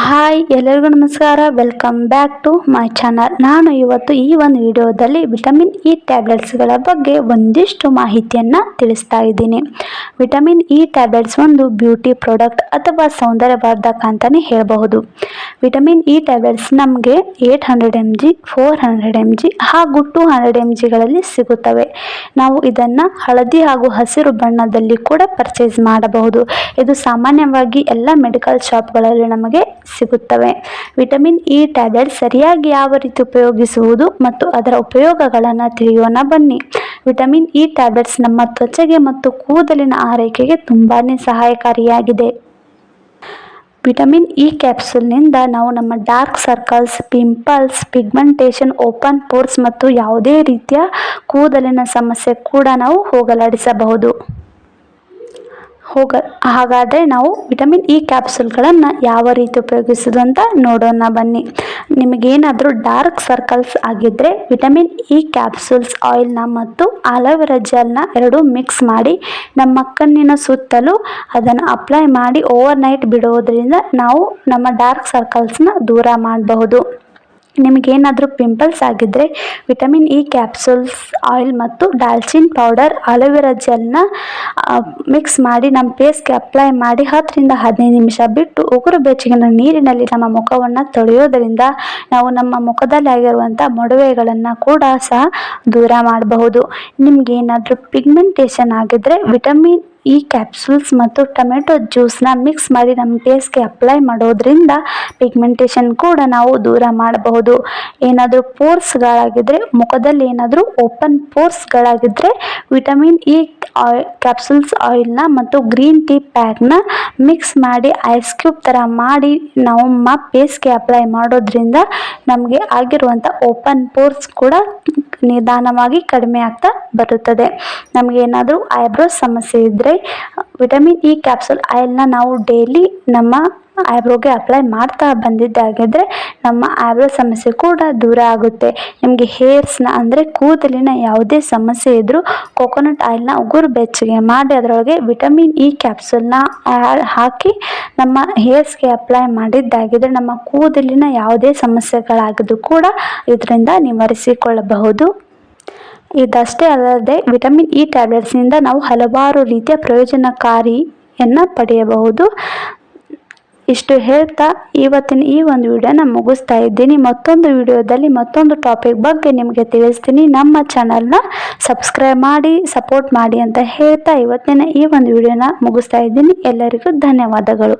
Hi, ಎಲ್ಲರಿಗೂ ನಮಸ್ಕಾರ. Welcome back to my channel ನಾನು ಇವತ್ತು ಈ ಒಂದು ವಿಡಿಯೋದಲ್ಲಿ ವಿಟಮಿನ್ ಇ ಟ್ಯಾಬ್ಲೆಟ್ಸ್ಗಳ ಬಗ್ಗೆ ಒಂದಿಷ್ಟು ಮಾಹಿತಿಯನ್ನು ತಿಳಿಸ್ತಾ ಇದ್ದೀನಿ. ವಿಟಮಿನ್ ಇ ಟ್ಯಾಬ್ಲೆಟ್ಸ್ ಒಂದು ಬ್ಯೂಟಿ ಪ್ರಾಡಕ್ಟ್ ಅಥವಾ ಸೌಂದರ್ಯವರ್ಧಕ ಅಂತಲೇ ಹೇಳಬಹುದು. ವಿಟಮಿನ್ ಇ ಟ್ಯಾಬ್ಲೆಟ್ಸ್ ನಮಗೆ eight hundred M G four hundred M G ಹಾಗೂ ಟೂ ಹಂಡ್ರೆಡ್ ಎಂ ಜಿಗಳಲ್ಲಿ ಸಿಗುತ್ತವೆ. ನಾವು ಇದನ್ನು ಹಳದಿ ಹಾಗೂ ಹಸಿರು ಬಣ್ಣದಲ್ಲಿ ಕೂಡ ಪರ್ಚೇಸ್ ಮಾಡಬಹುದು. ಇದು ಸಾಮಾನ್ಯವಾಗಿ ಎಲ್ಲ ಮೆಡಿಕಲ್ ಶಾಪ್ಗಳಲ್ಲಿ ನಮಗೆ ಸಿಗುತ್ತವೆ. ವಿಟಮಿನ್ ಇ, ಟ್ಯಾಬ್ಲೆಟ್ ಸರಿಯಾಗಿ ಯಾವ ರೀತಿ ಉಪಯೋಗಿಸುವುದು ಮತ್ತು ಅದರ ಉಪಯೋಗಗಳನ್ನು ತಿಳಿಯೋಣ ಬನ್ನಿ. ವಿಟಮಿನ್ ಇ, ಟ್ಯಾಬ್ಲೆಟ್ಸ್ ನಮ್ಮ ತ್ವಚೆಗೆ ಮತ್ತು ಕೂದಲಿನ ಆರೈಕೆಗೆ ತುಂಬಾ ಸಹಾಯಕಾರಿಯಾಗಿದೆ. ವಿಟಮಿನ್ ಇ ಕ್ಯಾಪ್ಸೂಲ್ನಿಂದ ನಾವು ನಮ್ಮ dark circles, pimples, pigmentation, open pores ಮತ್ತು ಯಾವುದೇ ರೀತಿಯ ಕೂದಲಿನ ಸಮಸ್ಯೆ ಕೂಡ ನಾವು ಹೋಗಲಾಡಿಸಬಹುದು. ಹೋಗ, ಹಾಗಾದರೆ ನಾವು ವಿಟಮಿನ್ ಇ ಕ್ಯಾಪ್ಸೂಲ್ಗಳನ್ನು ಯಾವ ರೀತಿ ಉಪಯೋಗಿಸೋದು ಅಂತ ನೋಡೋಣ ಬನ್ನಿ. ನಿಮಗೇನಾದರೂ ಡಾರ್ಕ್ ಸರ್ಕಲ್ಸ್ ಆಗಿದ್ದರೆ ವಿಟಮಿನ್ ಇ ಕ್ಯಾಪ್ಸೂಲ್ಸ್ ಆಯಿಲ್ನ ಮತ್ತು ಆಲೋವೆರಾ ಜೆಲ್ನ ಎರಡು ಮಿಕ್ಸ್ ಮಾಡಿ ನಮ್ಮ ಕಣ್ಣಿನ ಸುತ್ತಲೂ ಅದನ್ನು ಅಪ್ಲೈ ಮಾಡಿ ಓವರ್ ನೈಟ್ ಬಿಡೋದ್ರಿಂದ ನಾವು ನಮ್ಮ ಡಾರ್ಕ್ ಸರ್ಕಲ್ಸ್ನ ದೂರ ಮಾಡಬಹುದು. ನಿಮಗೇನಾದರೂ ಪಿಂಪಲ್ಸ್ ಆಗಿದ್ದರೆ ವಿಟಮಿನ್ ಇ ಕ್ಯಾಪ್ಸೂಲ್ಸ್ ಆಯಿಲ್ ಮತ್ತು ದಾಲ್ಚಿನ್ ಪೌಡರ್ ಅಲೋವೆರಾ ಜೆಲ್ನ ಮಿಕ್ಸ್ ಮಾಡಿ ನಮ್ಮ ಫೇಸ್ಗೆ ಅಪ್ಲೈ ಮಾಡಿ ಹತ್ತರಿಂದ ಹದಿನೈದು ನಿಮಿಷ ಬಿಟ್ಟು ಉಗುರು ಬೆಚ್ಚಗಿನ ನೀರಿನಲ್ಲಿ ನಮ್ಮ ಮುಖವನ್ನು ತೊಳೆಯೋದರಿಂದ ನಾವು ನಮ್ಮ ಮುಖದಲ್ಲಿ ಆಗಿರುವಂಥ ಮೊಡವೆಗಳನ್ನು ಕೂಡ ಸಹ ದೂರ ಮಾಡಬಹುದು. ನಿಮಗೇನಾದರೂ ಪಿಗ್ಮೆಂಟೇಷನ್ ಆಗಿದ್ದರೆ ವಿಟಮಿನ್ ಈ ಕ್ಯಾಪ್ಸೂಲ್ಸ್ ಮತ್ತು ಟೊಮೆಟೊ ಜ್ಯೂಸ್ನ ಮಿಕ್ಸ್ ಮಾಡಿ ನಮ್ಮ ಫೇಸ್ಗೆ ಅಪ್ಲೈ ಮಾಡೋದ್ರಿಂದ ಪಿಗ್ಮೆಂಟೇಷನ್ ಕೂಡ ನಾವು ದೂರ ಮಾಡಬಹುದು. ಏನಾದರೂ ಪೋರ್ಸ್ಗಳಾಗಿದ್ದರೆ ಮುಖದಲ್ಲಿ ಏನಾದರೂ ಓಪನ್ ಪೋರ್ಸ್ಗಳಾಗಿದ್ದರೆ ವಿಟಮಿನ್ ಇ ಕ್ಯಾಪ್ಸೂಲ್ಸ್ ಆಯಿಲ್ನ ಮತ್ತು ಗ್ರೀನ್ ಟೀ ಪ್ಯಾಕ್ನ ಮಿಕ್ಸ್ ಮಾಡಿ ಐಸ್ ಕ್ಯೂಬ್ ಥರ ಮಾಡಿ ನಾವು ನಮ್ಮ ಫೇಸ್ಗೆ ಅಪ್ಲೈ ಮಾಡೋದ್ರಿಂದ ನಮಗೆ ಆಗಿರುವಂಥ ಓಪನ್ ಪೋರ್ಸ್ ಕೂಡ ನಿಧಾನವಾಗಿ ಕಡಿಮೆ ಆಗ್ತಾ ಬರುತ್ತದೆ. ನಮಗೇನಾದರೂ ಐಬ್ರೋಸ್ ಸಮಸ್ಯೆ ಇದ್ದರೆ ವಿಟಮಿನ್ ಇ ಕ್ಯಾಪ್ಸುಲ್ ಆಯಿಲ್ನ ನಾವು ಡೈಲಿ ನಮ್ಮ ಐಬ್ರೋಗೆ ಅಪ್ಲೈ ಮಾಡ್ತಾ ಬಂದಿದ್ದಾಗಿದ್ದರೆ ನಮ್ಮ ಐಬ್ರೋ ಸಮಸ್ಯೆ ಕೂಡ ದೂರ ಆಗುತ್ತೆ. ನಿಮಗೆ ಹೇರ್ಸ್ನ ಅಂದರೆ ಕೂದಲಿನ ಯಾವುದೇ ಸಮಸ್ಯೆ ಇದ್ದರೂ ಕೊಕೊನಟ್ ಆಯಿಲ್ನ ಉಗುರು ಬೆಚ್ಚಗೆ ಮಾಡಿ ಅದರೊಳಗೆ ವಿಟಮಿನ್ ಇ ಕ್ಯಾಪ್ಸೂಲ್ನ ಹಾಕಿ ನಮ್ಮ ಹೇರ್ಸ್ಗೆ ಅಪ್ಲೈ ಮಾಡಿದ್ದಾಗಿದ್ದರೆ ನಮ್ಮ ಕೂದಲಿನ ಯಾವುದೇ ಸಮಸ್ಯೆಗಳಾಗಿದ್ದು ಕೂಡ ಇದರಿಂದ ನಿವಾರಿಸಿಕೊಳ್ಳಬಹುದು. ಇದಷ್ಟೇ ಅಲ್ಲದೆ ವಿಟಮಿನ್ ಇ ಟ್ಯಾಬ್ಲೆಟ್ಸ್ನಿಂದ ನಾವು ಹಲವಾರು ರೀತಿಯ ಪ್ರಯೋಜನಕಾರಿಯನ್ನು ಪಡೆಯಬಹುದು. ಇಷ್ಟು ಹೇಳ್ತಾ ಇವತ್ತಿನ ಈ ಒಂದು ವಿಡಿಯೋನ ಮುಗಿಸ್ತಾ ಇದ್ದೀನಿ. ಮತ್ತೊಂದು ವಿಡಿಯೋದಲ್ಲಿ ಮತ್ತೊಂದು ಟಾಪಿಕ್ ಬಗ್ಗೆ ನಿಮಗೆ ತಿಳಿಸ್ತೀನಿ. ನಮ್ಮ ಚಾನಲ್ನ ಸಬ್ಸ್ಕ್ರೈಬ್ ಮಾಡಿ ಸಪೋರ್ಟ್ ಮಾಡಿ ಅಂತ ಹೇಳ್ತಾ ಇವತ್ತಿನ ಈ ಒಂದು ವಿಡಿಯೋನ ಮುಗಿಸ್ತಾ ಇದ್ದೀನಿ. ಎಲ್ಲರಿಗೂ ಧನ್ಯವಾದಗಳು.